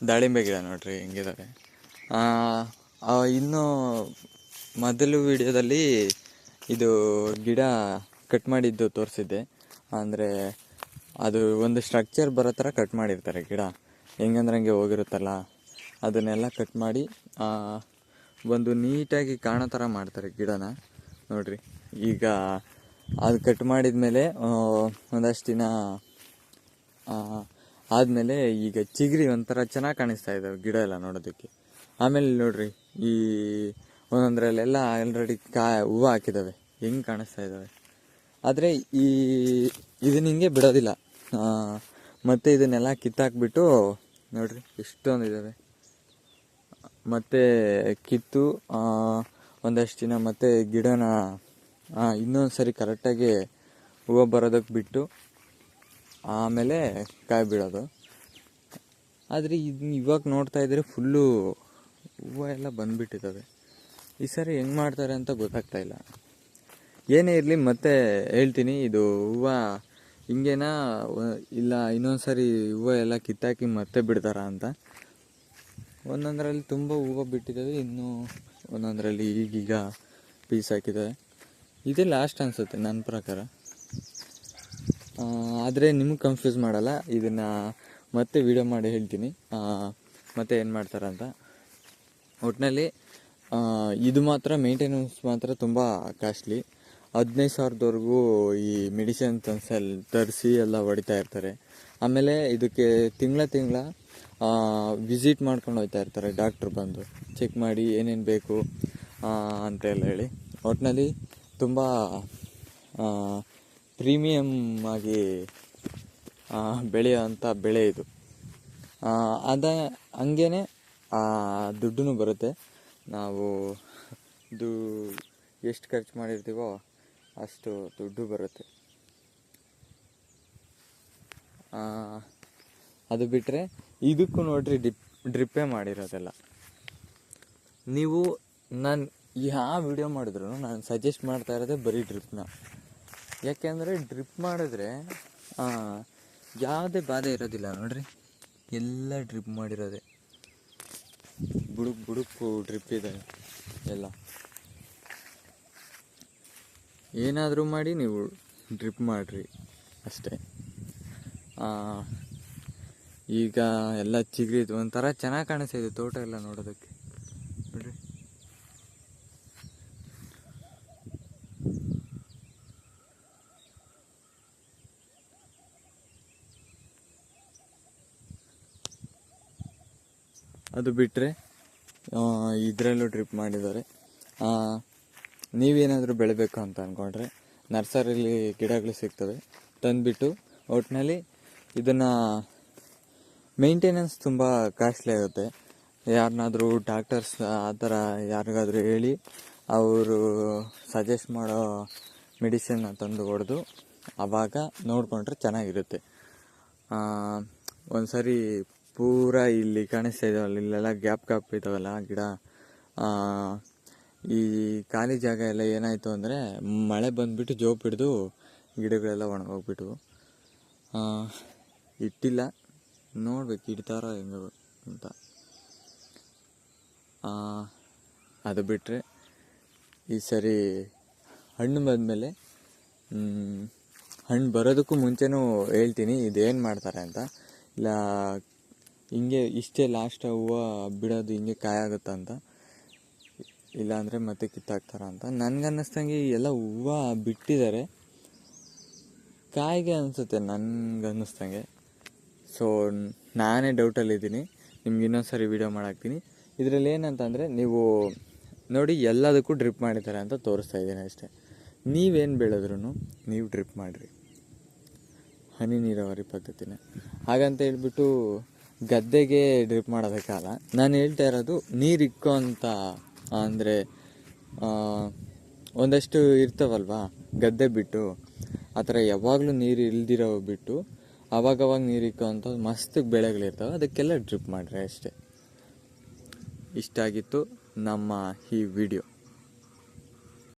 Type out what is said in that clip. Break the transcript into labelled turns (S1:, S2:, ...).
S1: ದಾಳಿಂಬೆ ಗಿಡ ನೋಡ್ರಿ ಆ, ಇನ್ನು ಮೊದಲು ವಿಡಿಯೋದಲ್ಲಿ ಇದು ಗಿಡ ಕಟ್ ಮಾಡಿದ್ದು ತೋರಿಸಿದ್ದೆ. ಅಂದರೆ ಅದು ಒಂದು ಸ್ಟ್ರಕ್ಚರ್ ಬರೋ ಥರ ಕಟ್ ಮಾಡಿರ್ತಾರೆ ಗಿಡ. ಹೆಂಗಂದ್ರೆ ಹಂಗೆ ಹೋಗಿರುತ್ತಲ್ಲ ಅದನ್ನೆಲ್ಲ ಕಟ್ ಮಾಡಿ ಒಂದು ನೀಟಾಗಿ ಕಾಣೋ ಥರ ಮಾಡ್ತಾರೆ ಗಿಡನ. ನೋಡ್ರಿ ಈಗ ಅದು ಕಟ್ ಮಾಡಿದ ಮೇಲೆ ಒಂದಷ್ಟು ದಿನ ಆದಮೇಲೆ ಈಗ ಚಿಗ್ರಿ ಒಂಥರ ಚೆನ್ನಾಗಿ ಕಾಣಿಸ್ತಾ ಇದ್ದಾವೆ ಗಿಡ ಎಲ್ಲ ನೋಡೋದಕ್ಕೆ. ಆಮೇಲೆ ನೋಡ್ರಿ, ಈ ಒಂದೊಂದರಲ್ಲೆಲ್ಲ ಆಲ್ರೆಡಿ ಕಾ, ಹೂವು ಹಾಕಿದ್ದಾವೆ ಹೆಂಗೆ ಕಾಣಿಸ್ತಾ ಇದ್ದಾವೆ ಆದರೆ ಈ ಇದನ್ನ ಹಿಂಗೆ ಬಿಡೋದಿಲ್ಲ. ಮತ್ತು ಇದನ್ನೆಲ್ಲ ಕಿತ್ತಾಕ್ಬಿಟ್ಟು, ನೋಡ್ರಿ ಎಷ್ಟೊಂದು ಇದ್ದಾವೆ ಮತ್ತೆ ಕಿತ್ತು ಒಂದಷ್ಟು ದಿನ ಮತ್ತೆ ಗಿಡನ ಇನ್ನೊಂದು ಸರಿ ಕರೆಕ್ಟಾಗಿ ಹೂವು ಬರೋದಕ್ಕೆ ಬಿಟ್ಟು ಆಮೇಲೆ ಕಾಯಿ ಬಿಡೋದು ಆದರೆ ಇದು ಇವಾಗ ನೋಡ್ತಾ ಇದ್ರೆ ಫುಲ್ಲು ಹೂವು ಎಲ್ಲ ಬಂದುಬಿಟ್ಟಿದ್ದಾವೆ. ಈ ಸರಿ ಹೆಂಗೆ ಮಾಡ್ತಾರೆ ಅಂತ ಗೊತ್ತಾಗ್ತಾ ಇಲ್ಲ. ಏನೇ ಇರಲಿ ಮತ್ತೆ ಹೇಳ್ತೀನಿ, ಇದು ಹೂವು ಹಿಂಗೇನಾ ಇಲ್ಲ ಇನ್ನೊಂದು ಸರಿ ಹೂವು ಎಲ್ಲ ಕಿತ್ತಾಕಿ ಮತ್ತೆ ಬಿಡ್ತಾರ ಅಂತ. ಒಂದೊಂದರಲ್ಲಿ ತುಂಬ ಹೂವು ಬಿಟ್ಟಿದ್ದಾವೆ, ಇನ್ನೂ ಒಂದೊಂದರಲ್ಲಿ ಈಗೀಗ ಪೀಸ್ ಹಾಕಿದ್ದಾವೆ. ಇದೇ ಲಾಸ್ಟ್ ಅನಿಸುತ್ತೆ ನನ್ನ ಪ್ರಕಾರ. ಆದರೆ ನಿಮ್ಗೆ ಕನ್ಫ್ಯೂಸ್ ಮಾಡಲ್ಲ, ಇದನ್ನು ಮತ್ತೆ ವಿಡಿಯೋ ಮಾಡಿ ಹೇಳ್ತೀನಿ. ಮತ್ತೆ ಏನು ಮಾಡ್ತಾರಂತ ಒಟ್ಟಿನಲ್ಲಿ ಇದು ಮಾತ್ರ ಮೇಂಟೆನೆನ್ಸ್ ಮಾತ್ರ ತುಂಬ ಕಾಸ್ಟ್ಲಿ ಹದಿನೈದು ಸಾವಿರದವರೆಗೂ ಈ ಮೆಡಿಸಿನ್ ತನ್ಸಲ್ ತರಿಸಿ ಎಲ್ಲ ಹೊಡಿತಾ ಇರ್ತಾರೆ. ಆಮೇಲೆ ಇದಕ್ಕೆ ತಿಂಗಳ ತಿಂಗಳ ವಿಸಿಟ್ ಮಾಡ್ಕೊಂಡು ಹೋಗ್ತಾ ಇರ್ತಾರೆ ಡಾಕ್ಟ್ರ್ ಬಂದು. ಚೆಕ್ ಮಾಡಿ ಏನೇನು ಬೇಕು ಅಂತ ಎಲ್ಲ ಹೇಳಿ. ಒಟ್ಟಿನಲ್ಲಿ ತುಂಬ ಪ್ರೀಮಿಯಮ್ ಆಗಿ ಬೆಳೆಯೋವಂಥ ಬೆಳೆ ಇದು. ಅದ, ಹಂಗೇನೆ ದುಡ್ಡು ಬರುತ್ತೆ. ನಾವು ದು, ಎಷ್ಟು ಖರ್ಚು ಮಾಡಿರ್ತೀವೋ ಅಷ್ಟು ದುಡ್ಡು ಬರುತ್ತೆ. ಅದು ಬಿಟ್ಟರೆ ಇದಕ್ಕೂ ನೋಡ್ರಿ ಡಿಪ್, ಡ್ರಿಪ್ಪೇ ಮಾಡಿರೋದೆಲ್ಲ. ನೀವು ನಾನು ಯಾವ ವಿಡಿಯೋ ಮಾಡಿದ್ರು ನಾನು ಸಜೆಸ್ಟ್ ಮಾಡ್ತಾ ಇರೋದೇ ಬರೀ ಡ್ರಿಪ್ನ. ಯಾಕೆಂದರೆ ಡ್ರಿಪ್ ಮಾಡಿದ್ರೆ ಯಾವುದೇ ಬಾಧೆ ಇರೋದಿಲ್ಲ ನೋಡ್ರಿ. ಎಲ್ಲ ಡ್ರಿಪ್ ಮಾಡಿರೋದೆ. ಬುಡುಕ್ ಬುಡುಕು ಡ್ರಿಪ್ ಇದೆ ಎಲ್ಲ. ಏನಾದರೂ ಮಾಡಿ ನೀವು ಡ್ರಿಪ್ ಮಾಡಿರಿ ಅಷ್ಟೇ. ಈಗ ಎಲ್ಲ ಚಿಗುರಿದು ಒಂಥರ ಚೆನ್ನಾಗಿ ಕಾಣಿಸ್ತಾ ಇದೆ ತೋಟ ಎಲ್ಲ ನೋಡೋದಕ್ಕೆ ನೋಡ್ರಿ ಅದು ಬಿಟ್ಟರೆ ಇದರಲ್ಲೂ ಡ್ರಿಪ್ ಮಾಡಿದ್ದಾರೆ. ನೀವೇನಾದರೂ ಬೆಳಿಬೇಕು ಅಂತ ಅಂದ್ಕೊಂಡ್ರೆ ನರ್ಸರಿಲಿ ಗಿಡಗಳು ಸಿಗ್ತವೆ. ತಂದುಬಿಟ್ಟು ಒಟ್ಟಿನಲ್ಲಿ ಇದನ್ನು ಮೇಂಟೆನೆನ್ಸ್ ತುಂಬ ಕಾಸ್ಟ್ಲಿ ಆಗುತ್ತೆ. ಯಾರನ್ನಾದರೂ ಡಾಕ್ಟರ್ಸ್ ಆ ಥರ ಯಾರಿಗಾದರೂ ಹೇಳಿ ಅವರು ಸಜೆಸ್ಟ್ ಮಾಡೋ ಮೆಡಿಸಿನ್ನ ತಂದು ಹೊಡೆದು ಆವಾಗ ನೋಡಿಕೊಂಡ್ರೆ ಚೆನ್ನಾಗಿರುತ್ತೆ. ಒಂದು ಸರಿ ಪೂರ ಇಲ್ಲಿ ಕಾಣಿಸ್ತಾ ಇದಾವಲ್ಲ ಇಲ್ಲೆಲ್ಲ ಗ್ಯಾಪ್ ಗ್ಯಾಪ್ ಇದಾವಲ್ಲ ಗಿಡ. ಈ ಖಾಲಿ ಜಾಗ ಎಲ್ಲ ಏನಾಯಿತು ಅಂದರೆ ಮಳೆ ಬಂದುಬಿಟ್ಟು ಜೋಪ್ ಹಿಡಿದು ಗಿಡಗಳೆಲ್ಲ ಒಣಗೋಗ್ಬಿಟ್ಟು ಇಟ್ಟಿಲ್ಲ. ನೋಡ್ಬೇಕು ಇಡ್ತಾರೋ ಹೆಂಗೋ ಅಂತ. ಅದು ಬಿಟ್ಟರೆ ಈ ಸರಿ ಹಣ್ಣು ಬಂದಮೇಲೆ ಹಣ್ಣು ಬರೋದಕ್ಕೂ ಮುಂಚೆನೂ ಹೇಳ್ತೀನಿ, ಇದೇನು ಮಾಡ್ತಾರೆ ಅಂತ. ಇಲ್ಲ ಹಿಂಗೆ ಇಷ್ಟೇ ಲಾಸ್ಟ್ ಹೂವು ಬಿಡೋದು ಹಿಂಗೆ ಅಂತ. ಇಲ್ಲಾಂದರೆ ಮತ್ತೆ ಕಿತ್ತಾಕ್ತಾರ ಅಂತ. ನನಗನ್ನಿಸ್ದಂಗೆ ಎಲ್ಲ ಹೂವು ಬಿಟ್ಟಿದ್ದಾರೆ ಕಾಯಿಗೆ ಅನಿಸುತ್ತೆ ನನಗನ್ನಿಸ್ದಂಗೆ. ಸೊ ನಾನೇ ಡೌಟಲ್ಲಿದ್ದೀನಿ ನಿಮ್ಗೆ ಇನ್ನೊಂದು ಸರಿ ವೀಡಿಯೋ ಮಾಡಾಕ್ತೀನಿ. ಇದರಲ್ಲಿ ಏನಂತಂದರೆ ನೀವು ನೋಡಿ ಎಲ್ಲದಕ್ಕೂ ಡ್ರಿಪ್ ಮಾಡಿದ್ದಾರೆ ಅಂತ ತೋರಿಸ್ತಾ ಇದ್ದೀನಿ ಅಷ್ಟೇ. ನೀವೇನು ಬೆಳೆದ್ರೂ ನೀವು ಡ್ರಿಪ್ ಮಾಡಿರಿ. ಹನಿ ನೀರಾವರಿ ಪದ್ಧತಿನೇ. ಹಾಗಂತ ಹೇಳ್ಬಿಟ್ಟು ಗದ್ದೆಗೆ ಡ್ರಿಪ್ ಮಾಡೋದಕ್ಕಲ್ಲ ನಾನು ಹೇಳ್ತಾ ಇರೋದು, ನೀರು ಇಕ್ಕೋ ಅಂತ, ಅಂದರೆ ಒಂದಷ್ಟು ಇರ್ತಾವಲ್ವಾ, ಗದ್ದೆ ಬಿಟ್ಟು, ಆ ಥರ ಯಾವಾಗಲೂ ನೀರು ಇಲ್ದಿರೋ ಬಿಟ್ಟು, ಅವಾಗವಾಗ ನೀರು ಇಕ್ಕೋ ಅಂತ ಮಸ್ತ್ ಬೆಳೆಗಳಿರ್ತಾವೆ, ಅದಕ್ಕೆಲ್ಲ ಡ್ರಿಪ್ ಮಾಡಿರಿ ಅಷ್ಟೇ. ಇಷ್ಟಾಗಿತ್ತು ನಮ್ಮ ಈ ವಿಡಿಯೋ